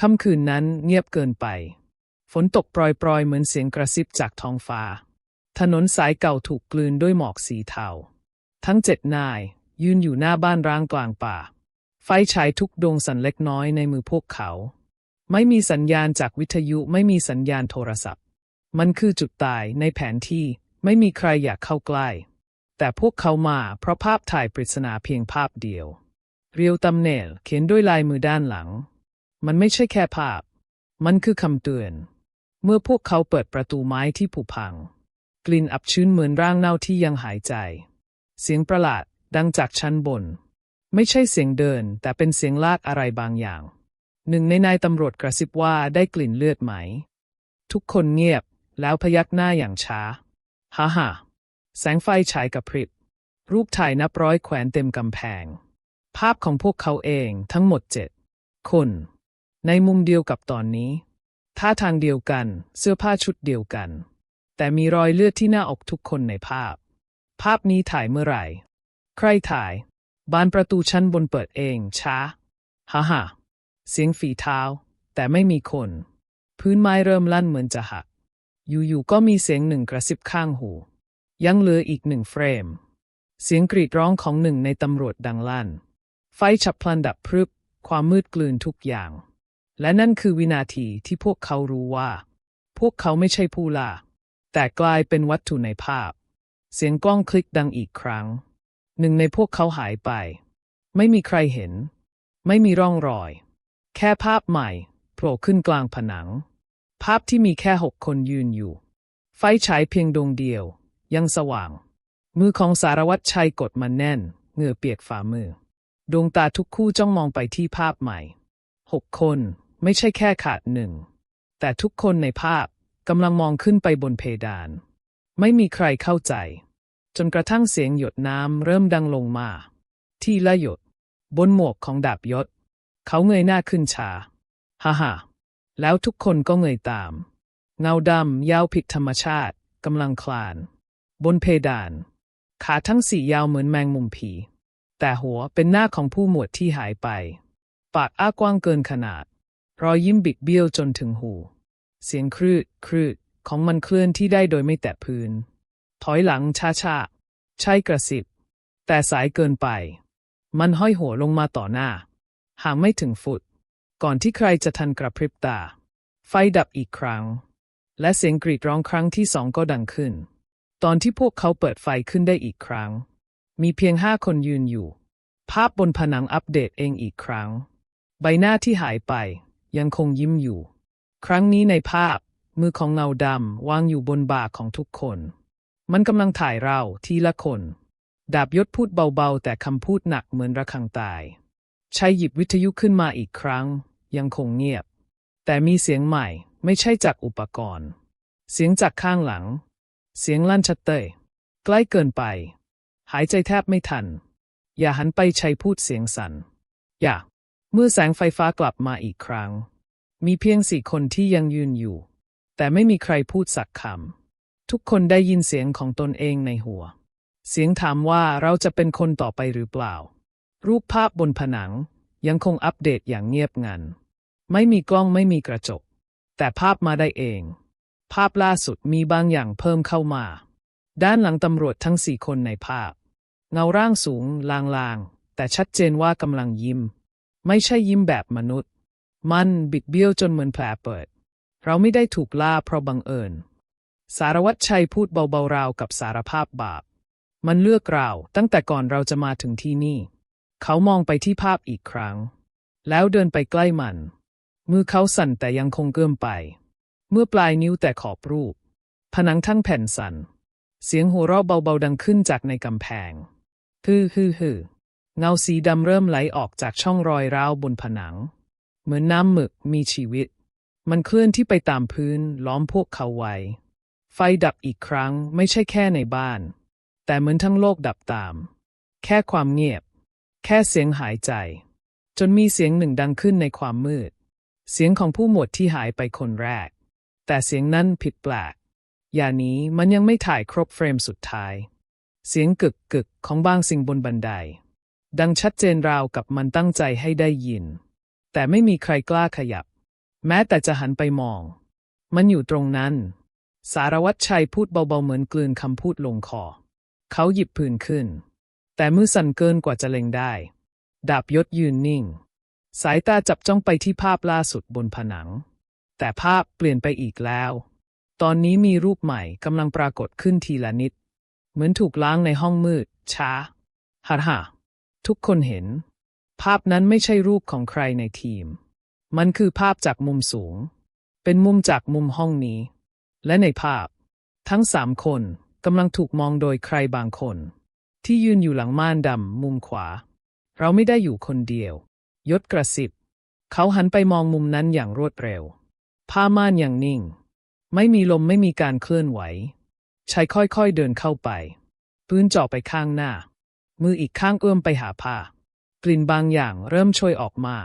ค่ำคืนนั้นเงียบเกินไป ฝนตกปรอยๆ เหมือนเสียงกระซิบจากท้องฟ้า ถนนสายเก่าถูกกลืนด้วยหมอกสีเทา ทั้งเจ็ดนาย ยืนอยู่หน้าบ้านร้างกลางป่า ไฟฉายทุกดวงสั่นเล็กน้อยในมือพวกเขา ไม่มีสัญญาณจากวิทยุไม่มีสัญญาณโทรศัพท์ มันคือจุดตายในแผนที่ไม่มีใครอยากเข้าใกล้ แต่พวกเขามาเพราะภาพถ่ายปริศนาเพียงภาพเดียว เรียวตำเนลเขียนด้วยลายมือด้านหลัง มันไม่ใช่แค่ภาพ มันคือคำเตือน เมื่อพวกเขาเปิดประตูไม้ที่ผุพัง กลิ่นอับชื้นเหมือนร่างเน่าที่ยังหายใจ เสียงประหลาดดังจากชั้นบน ไม่ใช่เสียงเดิน แต่เป็นเสียงลากอะไรบางอย่าง หนึ่งในนายตำรวจกระซิบว่าได้กลิ่นเลือดไหม ทุกคนเงียบแล้วพยักหน้าอย่างช้าฮ่าฮ่าแสงไฟฉายกระพริบ รูปถ่ายนับร้อยแขวนเต็มกำแพง ภาพของพวกเขาเองทั้งหมดเจ็ดคน ในมุมเดียวกับตอนนี้ท่าทางเดียวกัน เสื้อผ้าชุดเดียวกัน แต่มีรอยเลือดที่หน้าอกทุกคนในภาพ ภาพนี้ถ่ายเมื่อไหร่ ใครถ่าย บานประตูชั้นบนเปิดเอง ช้าฮ่าฮ่าเสียงฝีเท้า แต่ไม่มีคน พื้นไม้เริ่มลั่นเหมือนจะหัก อยู่ๆก็มีเสียงหนึ่งกระซิบข้างหู ยังเหลืออีกหนึ่งเฟรม เสียงกรีดร้องของหนึ่งในตำรวจดังลั่น ไฟฉับพลันดับพรึบ ความมืดกลืนทุกอย่าง และนั่นคือวินาทีที่พวกเขารู้ว่า พวกเขาไม่ใช่ผู้ล่า แต่กลายเป็นวัตถุในภาพ เสียงกล้องคลิกดังอีกครั้ง หนึ่งในพวกเขาหายไป ไม่มีใครเห็น ไม่มีร่องรอย แค่ภาพใหม่โผล่ขึ้นกลางผนัง ภาพที่มีแค่หกคนยืนอยู่ ไฟฉายเพียงดวงเดียว ยังสว่าง มือของสารวัตรชัยกดมันแน่น เหงื่อเปียกฝ่ามือ ดวงตาทุกคู่จ้องมองไปที่ภาพใหม่หกคน ไม่ใช่แค่ขาดหนึ่ง แต่ทุกคนในภาพกำลังมองขึ้นไปบนเพดาน ไม่มีใครเข้าใจ จนกระทั่งเสียงหยดน้ำเริ่มดังลงมา ที่ละหยด บนหมวกของดาบยศ เขาเงยหน้าขึ้นชาฮ่าฮ่าแล้วทุกคนก็เงยตาม เงาดำยาวผิดธรรมชาติกำลังคลาน บนเพดาน ขาทั้งสี่ยาวเหมือนแมงมุมผี แต่หัวเป็นหน้าของผู้หมวดที่หายไป ปากอ้ากว้างเกินขนาด รอยยิ้มบิดเบี้ยวจนถึงหู เสียงครืดครืดของมันเคลื่อนที่ได้โดยไม่แตะพื้น ถอยหลังช้าช้าๆ ใช่กระสิบ แต่สายเกินไป มันห้อยหัวลงมาต่อหน้า ห่างไม่ถึงฟุต ก่อนที่ใครจะทันกระพริบตา ไฟดับอีกครั้ง และเสียงกรีดร้องครั้งที่สองก็ดังขึ้น ตอนที่พวกเขาเปิดไฟขึ้นได้อีกครั้ง มีเพียงห้าคนยืนอยู่ ภาพบนผนังอัปเดตเองอีกครั้ง ใบหน้าที่หายไป ยังคงยิ้มอยู่ ครั้งนี้ในภาพ มือของเงาดำวางอยู่บนบ่าของทุกคน มันกำลังถ่ายเราทีละคน ดาบยศพูดเบาๆ แต่คำพูดหนักเหมือนระฆังตายชายหยิบวิทยุขึ้นมาอีกครั้ง ยังคงเงียบ แต่มีเสียงใหม่ไม่ใช่จากอุปกรณ์ เสียงจากข้างหลัง เสียงลั่นชัดเตยใกล้เกินไป หายใจแทบไม่ทัน อย่าหันไปชัยพูดเสียงสัน่นอย่า เมื่อแสงไฟฟ้ากลับมาอีกครั้ง มีเพียงสี่คนที่ยังยืนอยู่ แต่ไม่มีใครพูดสักคำ ทุกคนได้ยินเสียงของตนเองในหัว เสียงถามว่าเราจะเป็นคนต่อไปหรือเปล่า รูปภาพบนผนังยังคงอัปเดตอย่างเงียบงัน ไม่มีกล้องไม่มีกระจก แต่ภาพมาได้เอง ภาพล่าสุดมีบางอย่างเพิ่มเข้ามา ด้านหลังตำรวจทั้งสี่คนในภาพ เงาร่างสูงลางๆ แต่ชัดเจนว่ากำลังยิ้ม ไม่ใช่ยิ้มแบบมนุษย์ มันบิดเบี้ยวจนเหมือนแผลเปิด เราไม่ได้ถูกล่าเพราะบังเอิญ สารวัตรชัยพูดเบาๆราวกับสารภาพบาป มันเลือกเราตั้งแต่ก่อนเราจะมาถึงที่นี่ เขามองไปที่ภาพอีกครั้ง แล้วเดินไปใกล้มัน มือเขาสั่นแต่ยังคงเกื้อมไป เมื่อปลายนิ้วแต่ขอบรูป ผนังทั้งแผ่นสั่นเสียงหัวเราะเบาๆดังขึ้นจากในกำแพง ฮือฮือฮือ เงาสีดำเริ่มไหลออกจากช่องรอยร้าวบนผนัง เหมือนน้ำหมึกมีชีวิต มันเคลื่อนที่ไปตามพื้นล้อมพวกเขาไว้ ไฟดับอีกครั้งไม่ใช่แค่ในบ้าน แต่เหมือนทั้งโลกดับตาม แค่ความเงียบ แค่เสียงหายใจ จนมีเสียงหนึ่งดังขึ้นในความมืด เสียงของผู้หมวดที่หายไปคนแรก แต่เสียงนั้นผิดแปลกอย่านี้มันยังไม่ถ่ายครบเฟรมสุดท้าย เสียงกึกกึกของบางสิ่งบนบันได ดังชัดเจนราวกับมันตั้งใจให้ได้ยิน แต่ไม่มีใครกล้าขยับ แม้แต่จะหันไปมอง มันอยู่ตรงนั้น สารวัตรชัยพูดเบาๆเหมือนกลืนคำพูดลงคอ เขาหยิบปืนขึ้น แต่มือสั่นเกินกว่าจะเล็งได้ ดาบยศยืนนิ่ง สายตาจับจ้องไปที่ภาพล่าสุดบนผนัง แต่ภาพเปลี่ยนไปอีกแล้ว ตอนนี้มีรูปใหม่กำลังปรากฏขึ้นทีละนิด เหมือนถูกล้างในห้องมืด ช้าฮ่าฮ่า ทุกคนเห็น ภาพนั้นไม่ใช่รูปของใครในทีม มันคือภาพจากมุมสูง เป็นมุมจากมุมห้องนี้ และในภาพ ทั้งสามคนกำลังถูกมองโดยใครบางคน ที่ยืนอยู่หลังม่านดำมุมขวา เราไม่ได้อยู่คนเดียวยศกระสิบ เขาหันไปมองมุมนั้นอย่างรวดเร็ว ผ้าม่านอย่างนิ่ง ไม่มีลมไม่มีการเคลื่อนไหวชายค่อยๆเดินเข้าไปปืนจ่อไปข้างหน้า มืออีกข้างเอื้อมไปหาผ้ากลิ่นบางอย่างเริ่มโชยออกมา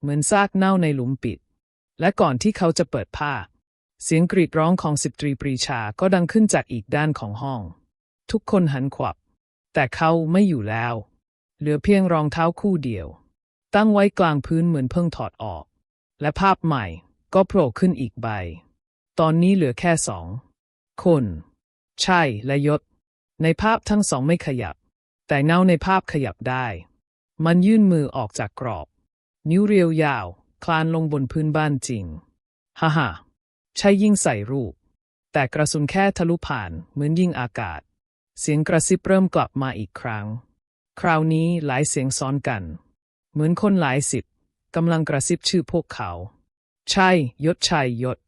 เหมือนซากเน่าในหลุมปิด และก่อนที่เขาจะเปิดผ้า เสียงกรีดร้องของสิบตรีปรีชาก็ดังขึ้นจากอีกด้านของห้อง ทุกคนหันขวับ แต่เขาไม่อยู่แล้ว เหลือเพียงรองเท้าคู่เดียว ตั้งไว้กลางพื้นเหมือนเพิ่งถอดออก และภาพใหม่ก็โผล่ขึ้นอีกใบ ตอนนี้เหลือแค่สองคน ใช่และยศ ในภาพทั้งสองไม่ขยับ แต่เงาในภาพขยับได้ มันยื่นมือออกจากกรอบ นิ้วเรียวยาว คลานลงบนพื้นบ้านจริง ฮ่าฮ่าใช่ยิงใส่รูป แต่กระสุนแค่ทะลุผ่านเหมือนยิงอากาศ เสียงกระซิบเริ่มกลับมาอีกครั้ง คราวนี้หลายเสียงซ้อนกัน เหมือนคนหลายสิบกำลังกระซิบชื่อพวกเขา ใช่ยศชัยยศ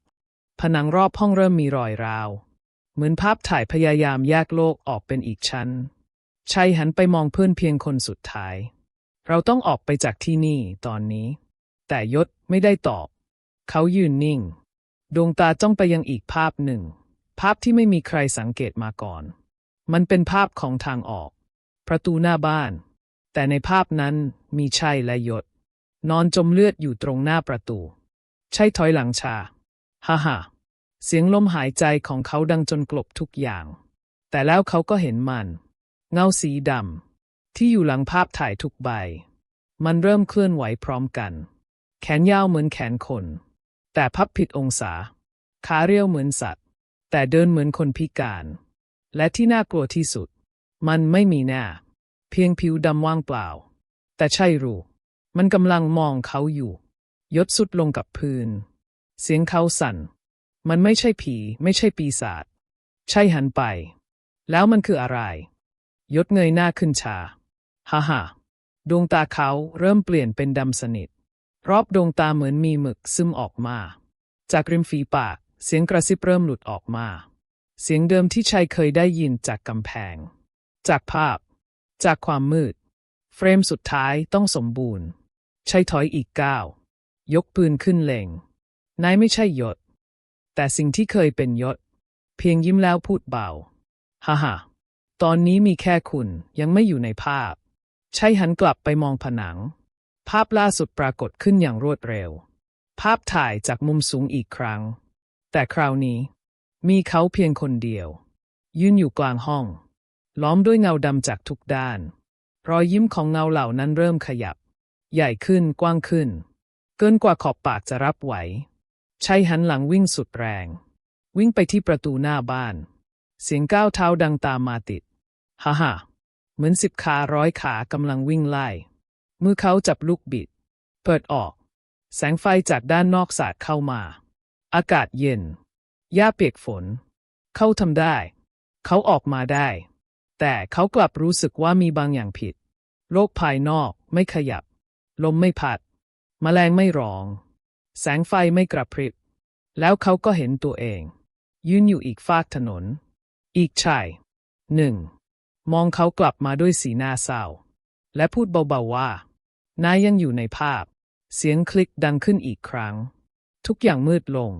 ผนังรอบห้องเริ่มมีรอยราว เหมือนภาพถ่ายพยายามแยกโลกออกเป็นอีกชั้น ชัยหันไปมองเพื่อนเพียงคนสุดท้าย เราต้องออกไปจากที่นี่ตอนนี้ แต่ยศไม่ได้ตอบ เขายืนนิ่ง ดวงตาจ้องไปยังอีกภาพหนึ่ง ภาพที่ไม่มีใครสังเกตมาก่อน มันเป็นภาพของทางออก ประตูหน้าบ้าน แต่ในภาพนั้นมีชัยและยศ นอนจมเลือดอยู่ตรงหน้าประตูใช่ถอยหลังชา ฮ่าฮ่าเสียงลมหายใจของเขาดังจนกลบทุกอย่าง แต่แล้วเขาก็เห็นมัน เงาสีดำที่อยู่หลังภาพถ่ายทุกใบ มันเริ่มเคลื่อนไหวพร้อมกัน แขนยาวเหมือนแขนคน แต่พับผิดองศา ขาเรียวเหมือนสัตว์ แต่เดินเหมือนคนพิการ และที่น่ากลัวที่สุด มันไม่มีหน้า เพียงผิวดำว่างเปล่า แต่ใช่รู้ มันกำลังมองเขาอยู่ยศสุดลงกับพื้น เสียงเขาสั่น มันไม่ใช่ผี ไม่ใช่ปีศาจ ใช่หันไป แล้วมันคืออะไร ยศเงยหน้าขึ้นชาฮ่าฮ่าดวงตาเขาเริ่มเปลี่ยนเป็นดำสนิท รอบดวงตาเหมือนมีหมึกซึมออกมา จากริมฝีปาก เสียงกระซิบเริ่มหลุดออกมา เสียงเดิมที่ชัยเคยได้ยินจากกำแพง จากภาพ จากความมืด เฟรมสุดท้ายต้องสมบูรณ์ชัยถอยอีกก้าวยกปืนขึ้นเล็งนายไม่ใช่ยศ แต่สิ่งที่เคยเป็นยศ เพียงยิ้มแล้วพูดเบา ฮ่าฮ่า ตอนนี้มีแค่คุณยังไม่อยู่ในภาพ ใช่หันกลับไปมองผนัง ภาพล่าสุดปรากฏขึ้นอย่างรวดเร็ว ภาพถ่ายจากมุมสูงอีกครั้ง แต่คราวนี้ มีเขาเพียงคนเดียว ยืนอยู่กลางห้อง ล้อมด้วยเงาดำจากทุกด้าน รอยยิ้มของเงาเหล่านั้นเริ่มขยับ ใหญ่ขึ้นกว้างขึ้น เกินกว่าขอบปากจะรับไหวใช้หันหลังวิ่งสุดแรง วิ่งไปที่ประตูหน้าบ้าน เสียงก้าวเท้าดังตามมาติด ฮ่าฮ่าเหมือนสิบขาร้อยขากำลังวิ่งไล่ มือเขาจับลูกบิด เปิดออก แสงไฟจากด้านนอกสาดเข้ามา อากาศเย็นหญ้าเปียกฝน เขาทำได้ เขาออกมาได้ แต่เขากลับรู้สึกว่ามีบางอย่างผิด โลกภายนอกไม่ขยับ ลมไม่พัดแมลงไม่ร้อง แสงไฟไม่กระพริบ แล้วเขาก็เห็นตัวเอง ยืนอยู่อีกฟากถนน อีกชายหนึ่ง มองเขากลับมาด้วยสีหน้าเศร้า และพูดเบาๆว่า นายยังอยู่ในภาพ เสียงคลิกดังขึ้นอีกครั้ง ทุกอย่างมืดลง